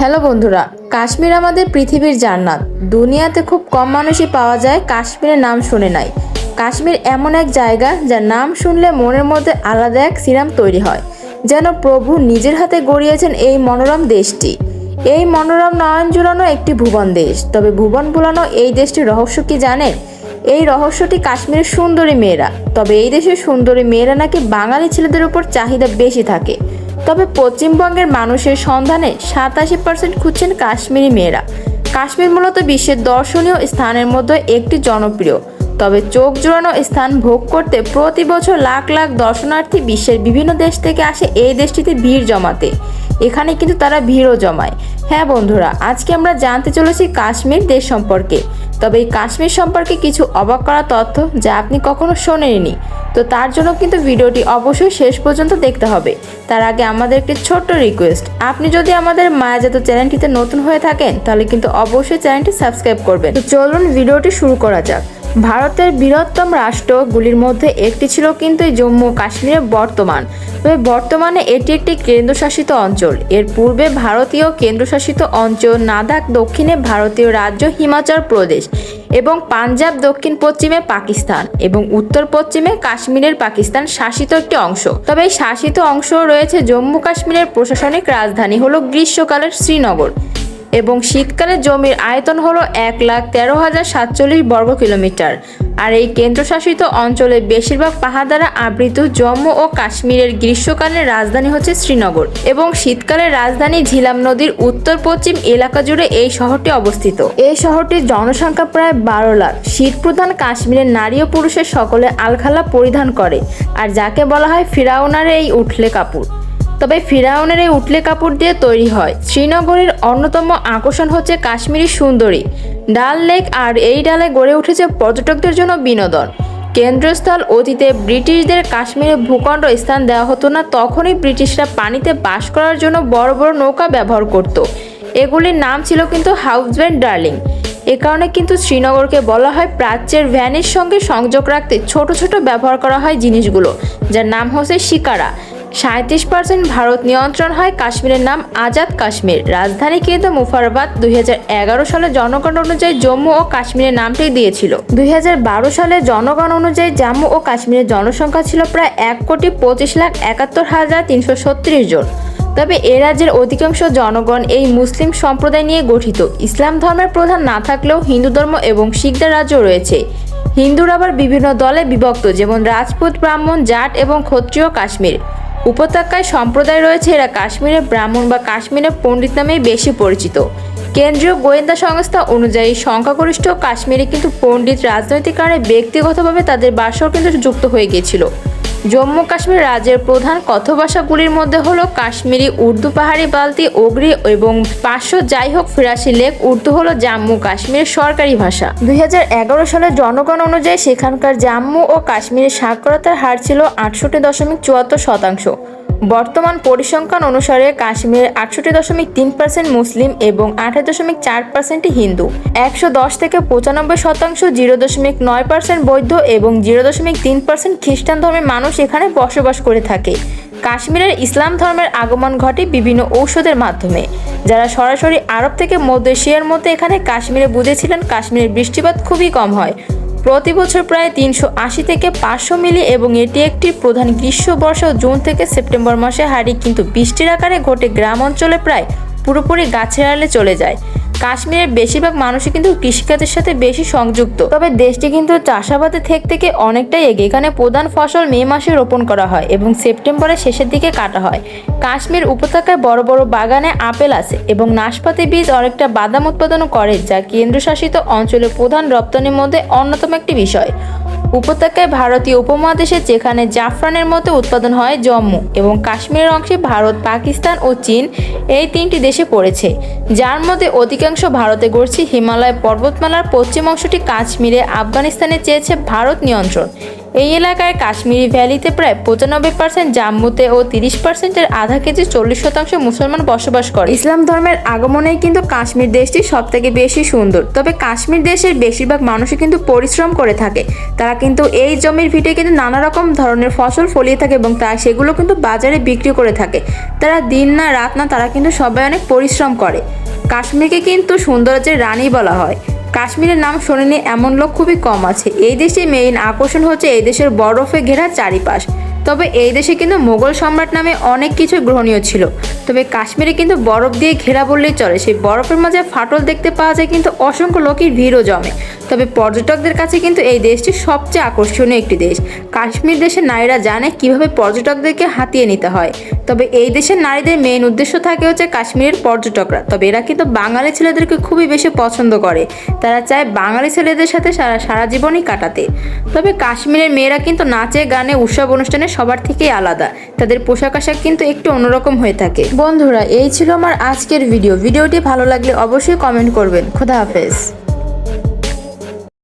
Hello বন্ধুরা, কাশ্মীর আমাদের পৃথিবীর জান্নাত। দুনিয়াতে খুব কম মানুষই পাওয়া যায় কাশ্মীরের নাম শুনে নাই। কাশ্মীর এমন এক জায়গা যার নাম শুনলে মনের মধ্যে আলাদা এক সিরাম তৈরি হয়, যেন প্রভু নিজের হাতে গড়িয়েছেন এই মনোরম দেশটি। এই মনোরম নয়ন জুড়ানো একটি ভুবন দেশ, তবে ভুবন ভুলানো এই দেশটির রহস্য কি জানেন? এই রহস্যটি কাশ্মীরের সুন্দরী মেয়েরা, তবে এই দেশের সুন্দরী মেয়েরা নাকি বাঙালি ছেলেদের উপর চাহিদা বেশি থাকে। তবে পশ্চিমবঙ্গের মানুষের সন্ধানে সাতাশি পার্সেন্ট খুঁজছেন কাশ্মীরি মেয়েরা। কাশ্মীর মূলত বিশ্বের দর্শনীয় স্থানের মধ্যে একটি জনপ্রিয়। তবে চোখ জোড়ানো স্থান ভোগ করতে প্রতি বছর লাখ লাখ দর্শনার্থী বিশ্বের বিভিন্ন দেশ থেকে আসে এই দেশটিতে ভিড় জমাতে। এখানে কিন্তু তারা ভিড়ও জমায়। হ্যাঁ বন্ধুরা, আজকে আমরা জানতে চলেছি কাশ্মীর দেশ সম্পর্কে। তবে এই কাশ্মীর সম্পর্কে কিছু অবাক করা তথ্য যা আপনি কখনো শোনেননি। তো তার জন্য কিন্তু ভিডিওটি অবশ্যই শেষ পর্যন্ত দেখতে হবে। তার আগে আমাদের একটি ছোট্ট রিকোয়েস্ট আপনি যদি আমাদের মায়াজাত চ্যানেলটিতে নতুন হয়ে থাকেন, তাহলে কিন্তু অবশ্যই চ্যানেলটি সাবস্ক্রাইব করবেন। তো চলুন ভিডিওটি শুরু করা যাক। ভারতের বৃহত্তম রাষ্ট্রগুলির মধ্যে একটি ছিল কিন্তু জম্মু কাশ্মীরের বর্তমান। তবে বর্তমানে এটি একটি কেন্দ্রশাসিত অঞ্চল। এর পূর্বে ভারতীয় কেন্দ্রশাসিত অঞ্চল নাদাক দক্ষিণে ভারতীয় রাজ্য হিমাচল প্রদেশ। এবং পাঞ্জাব, দক্ষিণ পশ্চিমে পাকিস্তান এবং উত্তর পশ্চিমে কাশ্মীরের পাকিস্তান শাসিত একটি অংশ। তবে এই শাসিত অংশ রয়েছে জম্মু কাশ্মীরের প্রশাসনিক রাজধানী হল গ্রীষ্মকালের শ্রীনগর। এবং শীতকালে জমির আয়তন হলো এক লাখ তেরো হাজার সাতচল্লিশ বর্গ কিলোমিটার। আর এই কেন্দ্রশাসিত অঞ্চলে বেশিরভাগ পাহাড় দ্বারা আবৃত জম্মু ও কাশ্মীরের গ্রীষ্মকালের রাজধানী হচ্ছে শ্রীনগর এবং শীতকালের রাজধানী ঝিলাম নদীর উত্তর পশ্চিম এলাকা জুড়ে এই শহরটি অবস্থিত। এই শহরটির জনসংখ্যা প্রায় বারো লাখ। শীত প্রধান কাশ্মীরের নারী ও পুরুষের সকলে আলখালা পরিধান করে, আর যাকে বলা হয় ফিরাউনার এই উঠলে কাপড়। তবে ফিরাউনের এই উটলে কাপড় দিয়ে তৈরি হয়। শ্রীনগরের অন্যতম আকর্ষণ হচ্ছে কাশ্মীরি সুন্দরী। ডাল লেক আর এই ডালে গড়ে উঠেছে পর্যটকদের জন্য বিনোদন। কেন্দ্রস্থল অতীতে ব্রিটিশদের কাশ্মীরে ভূখণ্ড স্থান দেওয়া হতো না, তখনই ব্রিটিশরা পানিতে বাস করার জন্য বড় বড় নৌকা ব্যবহার করত। এগুলির নাম ছিল কিন্তু হাউসব্যান্ড ডার্লিং। এ কারণে কিন্তু শ্রীনগরকে বলা হয় প্রাচ্যের ভ্যানের সঙ্গে সংযোগ রাখতে ছোট ছোট ব্যবহার করা হয় জিনিসগুলো, যার নাম হচ্ছে শিকারা। সাঁত্রিশ পার্সেন্ট ভারত নিয়ন্ত্রণ হয় কাশ্মীরের নাম আজাদ কাশ্মীর। রাজধানী কিন্তু মুফারবাদ দুই হাজার এগারো সালে জনগণ অনুযায়ী জম্মু ও কাশ্মীরের নামটি দিয়েছিল। দুই হাজার বারো সালে জনগণ অনুযায়ী জম্মু ও কাশ্মীরের জনসংখ্যা ছিল প্রায় এক কোটি পঁচিশ লাখ একাত্তর হাজার তিনশো জন। তবে এ রাজ্যের অধিকাংশ জনগণ এই মুসলিম সম্প্রদায় নিয়ে গঠিত। ইসলাম ধর্মের প্রধান না থাকলেও হিন্দু ধর্ম এবং শিখদের রাজ্য রয়েছে। হিন্দুরা আবার বিভিন্ন দলে বিভক্ত, যেমন রাজপুত, ব্রাহ্মণ, জাট এবং ক্ষত্রিয় কাশ্মীর। উপত্যকায় সম্প্রদায় রয়েছে এরা কাশ্মীরের ব্রাহ্মণ বা কাশ্মীরের পণ্ডিত নামেই বেশি পরিচিত। কেন্দ্রীয় গোয়েন্দা সংস্থা অনুযায়ী সংখ্যাগরিষ্ঠ কাশ্মীরে কিন্তু পণ্ডিত রাজনৈতিক কারণে ব্যক্তিগতভাবে তাদের বাসাও কিন্তু যুক্ত হয়ে গিয়েছিল। জম্মু কাশ্মীর রাজ্যের প্রধান কথভাষাগুলির মধ্যে হলো কাশ্মীরি উর্দু পাহাড়ি বালতি ওগরি এবং পাঁচশো যাই হোক ফিরাসি লেক। উর্দু হলো জম্মু কাশ্মীরের সরকারি ভাষা। দুই হাজার এগারো সালের জনগণ অনুযায়ী সেখানকার জম্মু ও কাশ্মীরের সাক্ষরতার হার ছিল আটষট্টি দশমিক চুয়াত্তর শতাংশ। বর্তমান পরিসংখ্যান অনুসারে কাশ্মীরের আটষট্টি দশমিক তিন পার্সেন্ট মুসলিম এবং আঠাশ দশমিক চার পার্সেন্টই হিন্দু, একশো দশ থেকে পঁচানব্বই শতাংশ জিরো দশমিক নয় পার্সেন্ট বৌদ্ধ এবং জিরো দশমিক তিন পার্সেন্ট খ্রিস্টান ধর্মের মানুষ এখানে বসবাস করে থাকে। কাশ্মীরের ইসলাম ধর্মের আগমন ঘটে বিভিন্ন ঔষধের মাধ্যমে, যারা সরাসরি আরব থেকে মধ্য এশিয়ার মধ্যে এখানে কাশ্মীরে বুঝেছিলেন কাশ্মীরের বৃষ্টিপাত খুবই কম হয়। প্রতি বছর প্রায় তিনশো আশি থেকে পাঁচশো মিলি এবং এটি একটি প্রধান গ্রীষ্ম বর্ষা জুন থেকে সেপ্টেম্বর মাসে হারি, কিন্তু বৃষ্টির আকারে ঘটে গ্রাম অঞ্চলে প্রায় পুরোপুরি গাছের আড়ালে চলে যায়। কাশ্মীরের বেশিরভাগ মানুষই কিন্তু কৃষিকাজের সাথে বেশি সংযুক্ত। তবে দেশটি কিন্তু চাষাবাদের থেকে থেকে অনেকটাই এগিয়ে। এখানে প্রধান ফসল মে মাসে রোপণ করা হয় এবং সেপ্টেম্বরের শেষের দিকে কাটা হয়। কাশ্মীর উপত্যকায় বড় বড় বাগানে আপেল আছে এবং নাশপাতি বীজ অনেকটা বাদাম উৎপাদন করে, যা কেন্দ্রশাসিত অঞ্চলের প্রধান রপ্তানির মধ্যে অন্যতম একটি বিষয়। উপত্যকায় ভারতীয় উপমহাদেশে যেখানে জাফরানের মতো উৎপাদন হয় জম্মু এবং কাশ্মীরের অংশে ভারত, পাকিস্তান ও চীন এই তিনটি দেশে পড়েছে। যার মধ্যে অধিকাংশ ভারতে গড়ছে হিমালয় পর্বতমালার পশ্চিম অংশটি কাশ্মীরে, আফগানিস্তানে চেয়েছে ভারত নিয়ন্ত্রণ। এই এলাকায় কাশ্মীরি ভ্যালিতে প্রায় পঁচানব্বই পার্সেন্ট জাম্মুতে ও তিরিশ পার্সেন্টের আধা কেজি চল্লিশ শতাংশ মুসলমান বসবাস করে। ইসলাম ধর্মের আগমনেই কিন্তু কাশ্মীর দেশটি সব থেকে বেশি সুন্দর। তবে কাশ্মীর দেশের বেশিরভাগ মানুষই কিন্তু পরিশ্রম করে থাকে। তারা কিন্তু এই জমির ভিটে কিন্তু নানা রকম ধরনের ফসল ফলিয়ে থাকে এবং তা সেগুলো কিন্তু বাজারে বিক্রি করে থাকে। তারা দিন না রাত না তারা কিন্তু সবাই অনেক পরিশ্রম করে। কাশ্মীরকে কিন্তু সৌন্দর্যের রানী বলা হয়। কাশ্মীরের নাম শোনেনি এমন লোক খুবই কম আছে। এই দেশে মেইন আকর্ষণ হচ্ছে এই দেশের বরফে ঘেরা চারিপাশ। তবে এই দেশে কিন্তু মোগল সম্রাট নামে অনেক কিছু গ্রহণীয় ছিল। তবে কাশ্মীরে কিন্তু বরফ দিয়ে ঘেরা বললেই চলে। সেই বরফের মাঝে ফাটল দেখতে পাওয়া যায় কিন্তু অসংখ্য লোকের ভিড়ও জমে। তবে পর্যটকদের কাছে কিন্তু এই দেশটি সবচেয়ে আকর্ষণীয় একটি দেশ। কাশ্মীর দেশের নারীরা জানে কীভাবে পর্যটকদেরকে হাতিয়ে নিতে হয়। তবে এই দেশের নারীদের মেইন উদ্দেশ্য থাকে হচ্ছে কাশ্মীরের পর্যটকরা। তবে এরা কিন্তু বাঙালি ছেলেদেরকে খুবই বেশি পছন্দ করে। তারা চায় বাঙালি ছেলেদের সাথে সারা সারা জীবনই কাটাতে। তবে কাশ্মীরের মেয়েরা কিন্তু নাচে, গানে, উৎসব অনুষ্ঠানে সবার থেকেই আলাদা। তাদের পোশাক আশাক কিন্তু একটু অন্যরকম হয়ে থাকে। বন্ধুরা, এই ছিল আমার আজকের ভিডিও ভিডিওটি ভালো লাগলে অবশ্যই কমেন্ট করবেন। খোদা হাফেজ।